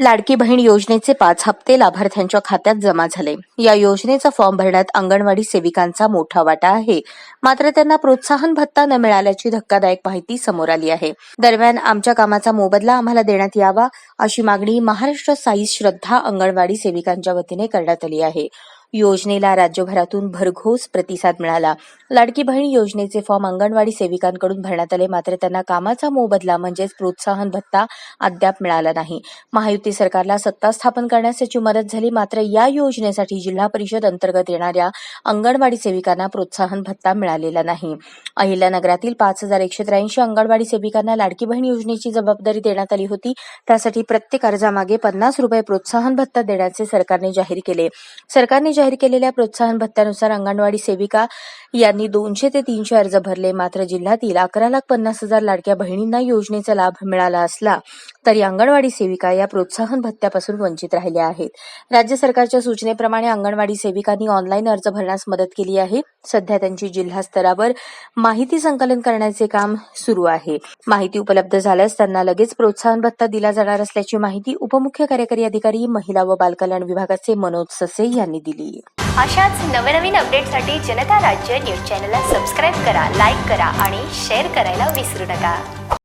लाडकी बहीण योजनेचे पाच हप्ते लाभार्थ्यांच्या खात्यात जमा झाले. या योजनेचा फॉर्म भरण्यात अंगणवाडी सेविकांचा मोठा वाटा आहे. मात्र त्यांना प्रोत्साहन भत्ता न मिळाल्याची धक्कादायक माहिती समोर आली आहे. दरम्यान आमच्या कामाचा मोबदला आम्हाला देण्यात यावा अशी मागणी महाराष्ट्र साई श्रद्धा अंगणवाडी सेविकांच्या वतीने करण्यात आली आहे. योजनेला राज्यभरातून भरघोस प्रतिसाद मिळाला. लाडकी बहीण योजनेचे फॉर्म अंगणवाडी सेविकांकडून भरण्यात आले. मात्र त्यांना कामाचा मोबदला म्हणजेच प्रोत्साहन भत्ता अद्याप मिळाला नाही. महायुती सरकारला सत्ता स्थापन करण्यास त्याची मदत झाली. मात्र या योजनेसाठी जिल्हा परिषद अंतर्गत येणाऱ्या अंगणवाडी सेविकांना प्रोत्साहन भत्ता मिळालेला नाही. अहिल्यानगरातील पाच हजार एकशे त्र्याऐंशी अंगणवाडी सेविकांना लाडकी बहीण योजनेची जबाबदारी देण्यात आली होती. त्यासाठी प्रत्येक अर्जामागे पन्नास रुपये प्रोत्साहन भत्ता देण्याचे सरकारने जाहीर केले. सरकारने जाहीर केलेल्या प्रोत्साहन भत्त्यानुसार अंगणवाडी सेविका यांनी दोनशे ते तीनशे अर्ज भरले. मात्र जिल्ह्यातील अकरा लाख पन्नास हजार लाडक्या बहिणींना योजनेचा लाभ मिळाला असला तरी अंगणवाडी सेविका या प्रोत्साहन भत्त्यापासून वंचित राहिल्या आहेत. राज्य सरकारच्या सूचनेप्रमाणे अंगणवाडी सेविकांनी ऑनलाईन अर्ज भरण्यास मदत केली आहे. सध्या त्यांची जिल्हा स्तरावर माहिती संकलन करण्याचे काम सुरू आहे. माहिती उपलब्ध झाल्यास त्यांना लगेच प्रोत्साहन भत्ता दिला जाणार असल्याची माहिती उपमुख्य कार्यकारी अधिकारी महिला व बालकल्याण विभागाचे मनोज ससे यांनी दिली. अशाच नवनवीन अपडेटसाठी जनता राज्य न्यूज चॅनलला सबस्क्राईब करा लाईक करा आणि शेअर करायला विसरू नका.